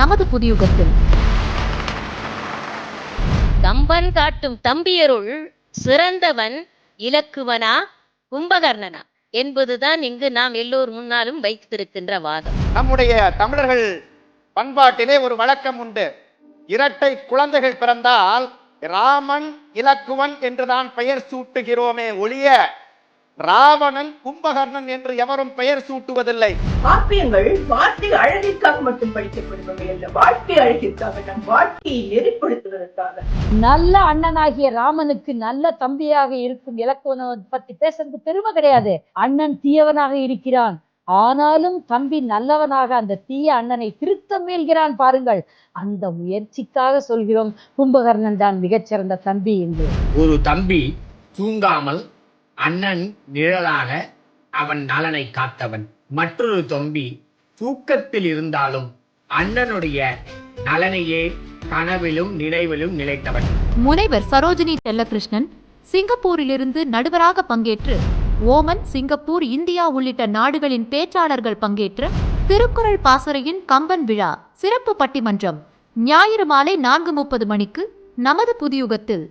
நமது புதியுகத்தில். கம்பன் காட்டும் தம்பியருள் சிறந்தவன் இலக்குவனா கும்பகர்ணனா என்பதுதான் இங்கு நாம் எல்லோர் முன்னாலும் வைத்திருக்கின்ற வாதம். நம்முடைய தமிழர்கள் பண்பாட்டிலே ஒரு வழக்கம் உண்டு. இரட்டை குழந்தைகள் பிறந்தால் ராமன் இலக்குவன் என்றுதான் பெயர் சூட்டுகிறோமே ஒழிய ராவணன் கும்பகர்ணன் என்று எவரும் பெயர் சூட்டுவதில்லை. காப்பியங்கள் வார்த்தை அழகிற்காக மட்டும் படிக்கப்படுபவை அல்ல வாழ்க்கை அழகிற்காக நம் வாழ்க்கையை நெறிப்படுத்துவதற்காக. நல்ல அண்ணனாகிய ராமனுக்கு நல்ல தம்பியாக இருக்கும் இலக்குவனை பத்தி பேசுறது பெருமை கிடையாது. அண்ணன் தீயவனாக இருக்கிறான். ஆனாலும் தம்பி நல்லவனாக அந்த தீய அண்ணனை திருத்த முயல்கிறான் பாருங்கள். அந்த முயற்சிக்காக சொல்கிறோம் கும்பகர்ணன் தான் மிகச்சிறந்த தம்பி என்று. ஒரு தம்பி தூங்காமல் அண்ணன் நிழலாக அவன் நலனை காத்தவன். மற்றொரு தொம்பி தூக்கத்தில் இருந்தாலும் அண்ணனுடைய நலனையே கனவிலும் நினைவிலும் நிலைத்தவன். முனைவர் சரோஜினி செல்லகிருஷ்ணன் சிங்கப்பூரிலிருந்து நடுவராக பங்கேற்று ஓமன் சிங்கப்பூர் இந்தியா உள்ளிட்ட நாடுகளின் பேச்சாளர்கள் பங்கேற்ற திருக்குறள் பாசறையின் கம்பன் விழா சிறப்பு பட்டிமன்றம் ஞாயிறு மாலை நான்கு முப்பது மணிக்கு நமது புதியுகத்தில்.